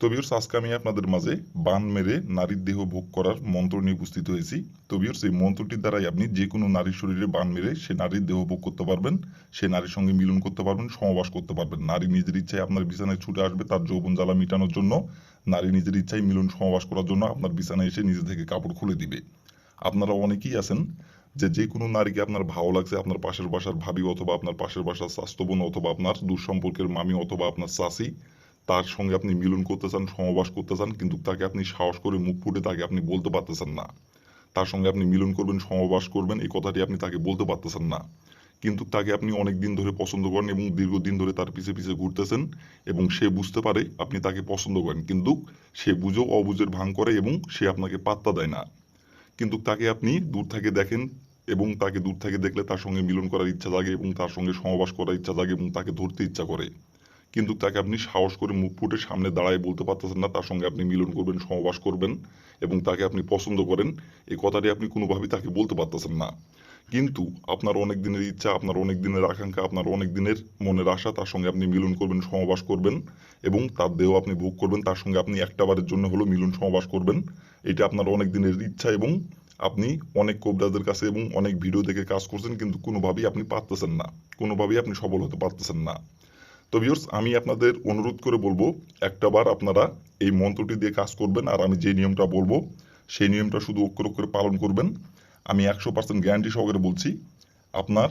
তো বিয়ার্স আজকে আমি আপনাদের মাঝে বান মেরে নারীর দেহ ভোগ করার মন্ত্র নিয়ে উপস্থিত হয়েছি। তো বিয়ার্স এই মন্ত্রটির দ্বারাই আপনি যে কোনো নারীর শরীরে বান মেরে সে নারীর দেহ ভোগ করতে পারবেন, সে নারীর সঙ্গে মিলন করতে পারবেন, সমবাস করতে পারবেন। নারী নিজের ইচ্ছায় আপনার বিছানায় ছুটে আসবে তার যৌবন জ্বালা মেটানোর জন্য। নারী নিজের ইচ্ছায় মিলন সমবাস করার জন্য আপনার বিছানায় এসে নিজে থেকে কাপড় খুলে দিবে। আপনারা অনেকেই আছেন যে যে কোনো নারীকে আপনার ভালো লাগছে, আপনার পাশের বাসার ভাবি অথবা আপনার পাশের বাসার স্বাস্থ্য বোন অথবা আপনার দুঃসম্পর্কের মামি অথবা আপনার চাষি তার সঙ্গে আপনি মিলন করতে চান সমবাস করতে চান, কিন্তু তাকে আপনি সাহস করে মুখ ফুটে তাকে আপনি বলতে পারতেছেন না। তার সঙ্গে আপনি মিলন করবেন সমবাস করবেন, এই কথাটি আপনি তাকে বলতে পারতেছেন না। কিন্তু তাকে আপনি অনেক দিন ধরে পছন্দ করেন এবং দীর্ঘদিন ধরে তার পিছে পিছে ঘুরতেছেন এবং সে বুঝতে পারে আপনি তাকে পছন্দ করেন। কিন্তু সে বুঝেও অবুঝের ভাঙ করে এবং সে আপনাকে পাত্তা দেয় না। কিন্তু তাকে আপনি দূর থেকে দেখেন এবং তাকে দূর থেকে দেখলে তার সঙ্গে মিলন করার ইচ্ছা জাগে এবং তার সঙ্গে সমবাস করার ইচ্ছা জাগে এবং তাকে ধরতে ইচ্ছা করে। কিন্তু তাকে আপনি সাহস করে মুখ ফুটে সামনে দাঁড়ায় বলতে পারতেছেন না, তার সঙ্গে আপনি মিলন করবেন সমবাস করবেন এবং তাকে আপনি পছন্দ করেন এই কথাটি আপনি কোনোভাবেই তাকে বলতে পারতেছেন না। কিন্তু আপনার অনেক দিনের ইচ্ছা, আপনার অনেক দিনের আকাঙ্ক্ষা, আপনার অনেক দিনের মনের আশা, তার সঙ্গে আপনি মিলন করবেন সমবাস করবেন এবং তার দেহ আপনি ভোগ করবেন, তার সঙ্গে আপনি একটা বারের জন্য হলো মিলন সমবাস করবেন। এটা আপনার অনেক দিনের ইচ্ছা এবং আপনি অনেক কোবরাজদের কাছে এবং অনেক ভিডিও দেখে কাজ করছেন, কিন্তু কোনোভাবেই আপনি পারতেছেন না, কোনোভাবেই আপনি সফল হতে পারতেছেন না। তো ভিউর্স আমি আপনাদের অনুরোধ করে বলব একটাবার আপনারা এই মন্ত্রটি দিয়ে কাজ করবেন, আর আমি যে নিয়মটা বলব, সেই নিয়মটা শুধু অক্ষর অক্ষরে পালন করবেন। আমি একশো পার্সেন্ট গ্যারান্টি সহকারে বলছি, আপনার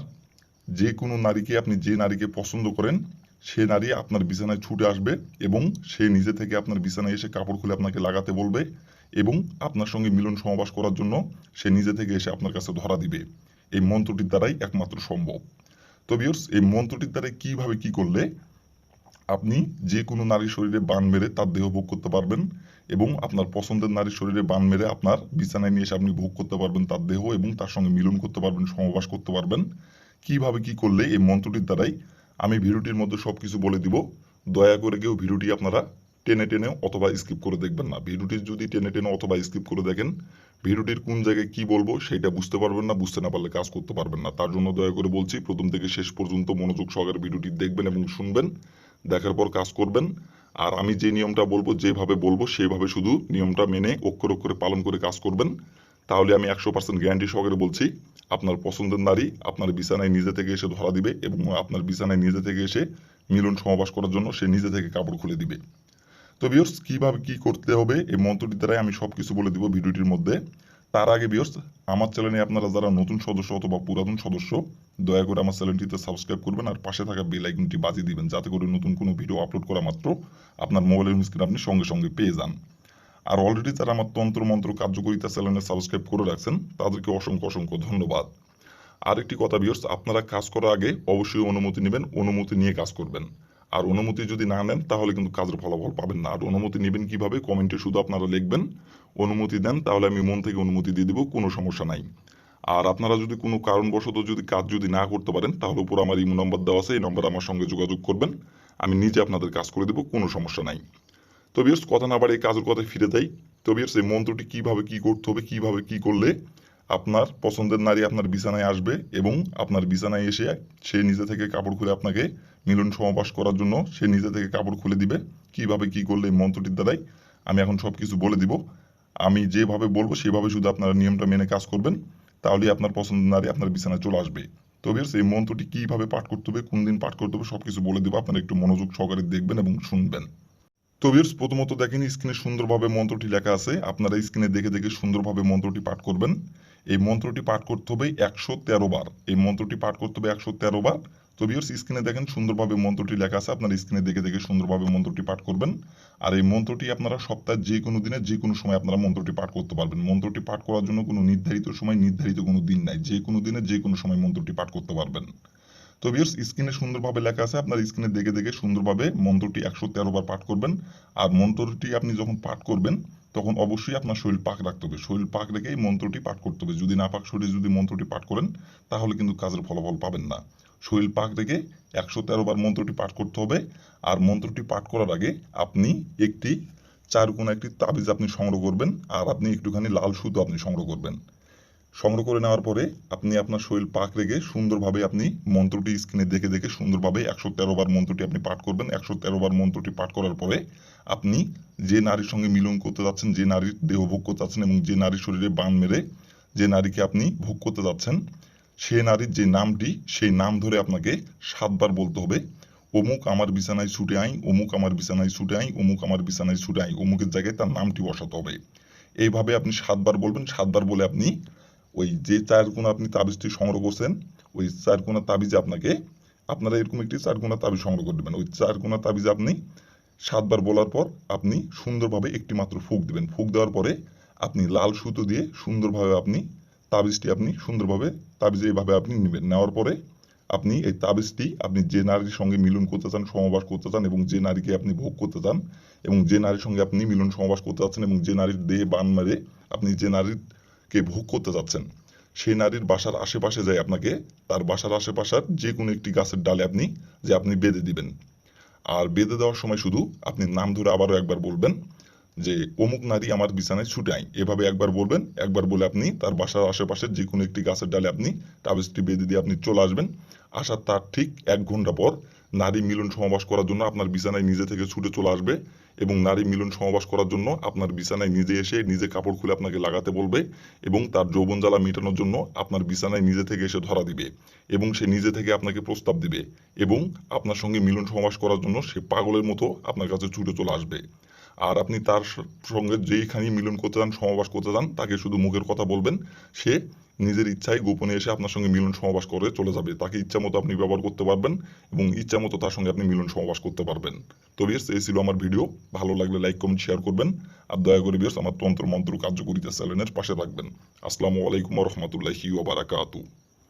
যে কোনো নারীকে আপনি যে নারীকে পছন্দ করেন, সে নারী আপনার বিছানায় ছুটে আসবে এবং সে নিজে থেকে আপনার বিছানায় এসে কাপড় খুলে আপনাকে লাগাতে বলবে এবং আপনার সঙ্গে মিলন সমাবাস করার জন্য সে নিজে থেকে এসে আপনার কাছে ধরা দিবে। এই মন্ত্রটির দ্বারাই একমাত্র সম্ভব। তো ভিউর্স এই মন্ত্রটির দ্বারা কীভাবে কি করলে আপনি যে কোনো নারীর শরীরে বান মেরে তার দেহ ভোগ করতে পারবেন এবং আপনার পছন্দের নারীর শরীরে বান মেরে আপনার বিছানায় নিয়ে এসে আপনি ভোগ করতে পারবেন তার দেহ এবং তার সঙ্গে মিলন করতে পারবেন, সমবাস করতে পারবেন। কীভাবে কি করলে এই মন্ত্রটির দ্বারাই আমি ভিডিওটির মধ্যে সব কিছু বলে দিব। দয়া করে কেউ ভিডিওটি আপনারা টেনে টেনে অথবা স্কিপ করে দেখবেন না। ভিডিওটি যদি টেনে টেনে অথবা স্কিপ করে দেখেন, ভিডিওটির কোন জায়গায় কি বলব সেটা বুঝতে পারবেন না, বুঝতে না পারলে কাজ করতে পারবেন না। তার জন্য দয়া করে বলছি, প্রথম থেকে শেষ পর্যন্ত মনোযোগ সহকারে ভিডিওটি দেখবেন এবং শুনবেন। দেখার পর কাজ করবেন। আর আমি যে নিয়মটা বলব, যেভাবে বলব, সেইভাবে শুধু নিয়মটা মেনে, অক্ষর অক্ষরে পালন করে কাজ করবেন। তাহলে আমি একশো পার্সেন্ট গ্যারান্টি সহকারে বলছি, আপনার পছন্দের নারী আপনার বিছানায় নিজে থেকে এসে ধরা দিবে এবং আপনার বিছানায় নিজে থেকে এসে মিলন সমাবাস করার জন্য সে নিজে থেকে কাপড় খুলে দিবে। তো বিয়র্স কীভাবে কি করতে হবে, এই মন্ত্রটির দ্বারাই আমি সব কিছু বলে দিব ভিডিওটির মধ্যে। তার আগে বিয়র্স আমার চ্যানেলে আপনারা যারা নতুন সদস্য অথবা পুরাতন সদস্য, দয়া করে আমার চ্যানেলটিতে সাবস্ক্রাইব করবেন আর পাশে থাকা বেল আইকনটি বাজিয়ে দিবেন যাতে করে নতুন কোনো ভিডিও আপলোড করা মাত্র আপনার মোবাইলের স্ক্রিন আপনি সঙ্গে সঙ্গে পেয়ে যান। আর অলরেডি যারা আমার তন্ত্র মন্ত্র কার্যকরিতা চ্যানেলে সাবস্ক্রাইব করে রাখছেন, তাদেরকে অসংখ্য অসংখ্য ধন্যবাদ। আরেকটি কথা বিয়র্স আপনারা কাজ করার আগে অবশ্যই অনুমতি নেবেন, অনুমতি নিয়ে কাজ করবেন। আর অনুমতি যদি না নেন, তাহলে কিন্তু কাজের ফলাফল পাবেন না। আর অনুমতি নেবেন কীভাবে? কমেন্টে শুধু আপনারা লিখবেন, অনুমতি দেন, তাহলে আমি মন থেকে অনুমতি দিয়ে দেবো, কোনো সমস্যা নাই। আর আপনারা যদি কোনো কারণবশত যদি কাজ যদি না করতে পারেন, তাহলে উপর আমার ইমো নম্বর দেওয়া আছে, এই নম্বর আমার সঙ্গে যোগাযোগ করবেন। আমি নিজে আপনাদের কাজ করে দেবো, কোনো সমস্যা নাই। তো বিয়ার্স কথা না বাড়ে এই কাজের কথায় ফিরে যাই। তো বিয়ার্স এই মন্ত্রটি কীভাবে কী করতে হবে, কীভাবে কী করলে আপনার পছন্দের নারী আপনার বিছানায় আসবে এবং আপনার বিছানায় এসে সে নিজে থেকে কাপড় খুলে আপনাকে মিলন সমাবাস করার জন্য সে নিজে থেকে কাপড় খুলে দিবে। কীভাবে কি করলে এই মন্ত্রটির দ্বারাই আমি এখন সব কিছু বলে দিব। আমি যেভাবে বলব সেভাবে শুধু আপনারা নিয়মটা মেনে কাজ করবেন, তাহলেই আপনার পছন্দের নারী আপনার বিছানায় চলে আসবে। তো বিয়ার্স এই মন্ত্রটি কীভাবে পাঠ করতে হবে, কোন দিন পাঠ করতে হবে সব কিছু বলে দেবো, আপনারা একটু মনোযোগ সহকারে দেখবেন এবং শুনবেন। তো ভিউর্স প্রথমত দেখেন, স্ক্রিনে সুন্দরভাবে মন্ত্রটি লেখা আছে। আপনারা স্ক্রিনে দেখে দেখে সুন্দরভাবে মন্ত্রটি পাঠ করবেন। এই মন্ত্রটি পাঠ করতে হবে একশো তেরো বার। এই মন্ত্রটি পাঠ করতে হবে একশো তেরো বার। তো ভিউর্স স্ক্রিনে দেখেন সুন্দরভাবে মন্ত্রটি লেখা আছে। আপনার স্ক্রিনে দেখে দেখে সুন্দরভাবে মন্ত্রটি পাঠ করবেন। আর এই মন্ত্রটি আপনারা সপ্তাহে যে কোনো দিনে, যে কোনো সময় আপনারা মন্ত্রটি পাঠ করতে পারবেন। মন্ত্রটি পাঠ করার জন্য কোনো নির্ধারিত সময়, নির্ধারিত কোনো দিন নাই। যে কোনো দিনে, যে কোনো সময় মন্ত্রটি পাঠ করতে পারবেন। তো ভিউর্স স্ক্রিনে সুন্দরভাবে লেখা আছে। আপনার স্ক্রিনে দেখে দেখে সুন্দরভাবে মন্ত্রটি একশো তেরো বার পাঠ করবেন। আর মন্ত্রটি আপনি যখন পাঠ করবেন তখন অবশ্যই আপনার শরীর পাক রাখতে হবে। শরীর পাক রেখেই মন্ত্রটি পাঠ করতে হবে। যদি না পাক, শরীরে যদি মন্ত্রটি পাঠ করেন, তাহলে কিন্তু কাজের ফলাফল পাবেন না। শরীর পাক রেখে একশো তেরো বার মন্ত্রটি পাঠ করতে হবে। আর মন্ত্রটি পাঠ করার আগে আপনি একটি চার কোনা একটি তাবিজ আপনি সংগ্রহ করবেন। আর আপনি একটুখানি লাল সুতো আপনি সংগ্রহ করবেন। সংগ্রহ করে নেওয়ার পরে আপনি আপনার শরীর পাক রেখে সুন্দরভাবে আপনি মন্ত্রটি স্ক্রিনে দেখে দেখে সুন্দরভাবে একশো তেরো বার মন্ত্রটি আপনি পাঠ করবেন। একশো তেরো বার মন্ত্রটি পাঠ করার পরে আপনি যে নারীর সঙ্গে মিলন করতে যাচ্ছেন, যে নারীর দেহ ভোগ করতে যাচ্ছেন এবং যে নারীর শরীরে বান মেরে যে নারীকে আপনি ভোগ করতে যাচ্ছেন, সে নারীর যে নামটি, সেই নাম ধরে আপনাকে সাতবার বলতে হবে, অমুক আমার বিছানায় ছুটে আই অমুক আমার বিছানায় ছুটে আই অমুক আমার বিছানায় ছুটে আই অমুকের জায়গায় তার নামটি বসাতে হবে। এইভাবে আপনি সাতবার বলবেন। সাতবার বলে আপনি ওই যে চার আপনি তাবিজটি সংগ্রহ করছেন, ওই চার কোনা তাবিজে আপনাকে, আপনারা এরকম একটি চার তাবিজ সংগ্রহ করে ওই চার কোনা তাবিজে আপনি সাতবার বলার পর আপনি সুন্দরভাবে একটি মাত্র ফুক দিবেন। ফুক দেওয়ার পরে আপনি লাল সুতো দিয়ে সুন্দরভাবে আপনি তাবিজটি আপনি সুন্দরভাবে তাবিজে এইভাবে আপনি নেবেন। নেওয়ার পরে আপনি এই তাবিজটি আপনি যে নারীর সঙ্গে মিলন করতে চান সমবাস করতে চান এবং যে নারীকে আপনি ভোগ করতে চান এবং যে নারীর সঙ্গে আপনি মিলন সমবাস করতে চাচ্ছেন এবং যে নারীর দেহে বান মেরে আপনি যে নারীকে ভোগ করতে যাচ্ছেন। সেই নারীর বাসার আশেপাশে যাই আপনাকে, তার বাসার আশেপাশের যে কোনো একটি গাছের ডালে আপনি, যে আপনি বেঁধে দিবেন। আর বেঁধে দেওয়ার সময় শুধু আপনি নাম ধরে আবারও একবার বলবেন যে, অমুক নারী আমার বিছানায় ছুটে আই এভাবে একবার বলবেন, একবার বলে আপনি তার বাসার আশেপাশের যে কোনো একটি গাছের ডালে আপনি, তাবিজটি বেঁধে দিয়ে আপনি চলে আসবেন। আসার তার ঠিক এক ঘণ্টা পর নারী মিলন সমাবাস করার জন্য আপনার বিছানায় নিজে থেকে ছুটে চলে আসবে এবং নারী মিলন সমাবাস করার জন্য আপনার বিছানায় নিজে এসে নিজে কাপড় খুলে আপনাকে লাগাতে বলবে এবং তার যৌবন জ্বালা মেটানোর জন্য আপনার বিছানায় নিজে থেকে এসে ধরা দিবে এবং সে নিজে থেকে আপনাকে প্রস্তাব দিবে এবং আপনার সঙ্গে মিলন সমাবাস করার জন্য সে পাগলের মতো আপনার কাছে ছুটে চলে আসবে। আর আপনি তার সঙ্গে যেইখানে মিলন করতে চান সমাবাস করতে চান তাকে শুধু মুখের কথা বলবেন। সে নিজের ইচ্ছায় গোপনে এসে আপনার সঙ্গে মিলন সমাবাস করে চলে যাবে। তাকে ইচ্ছা মতো আপনি ব্যবহার করতে পারবেন এবং ইচ্ছা মতো তার সঙ্গে আপনি মিলন সমাবাস করতে পারবেন। তো বিয়ার্স, এই ছিল আমার ভিডিও। ভালো লাগলে লাইক, কমেন্ট শেয়ার করবেন। আর দয়া করে বিয়ার্স, আমার তন্ত্র মন্ত্র কার্যকরিতা চ্যানেলের পাশে থাকবেন। আসসালামু আলাইকুম রহমতুল্লাহি ওবারাকাতু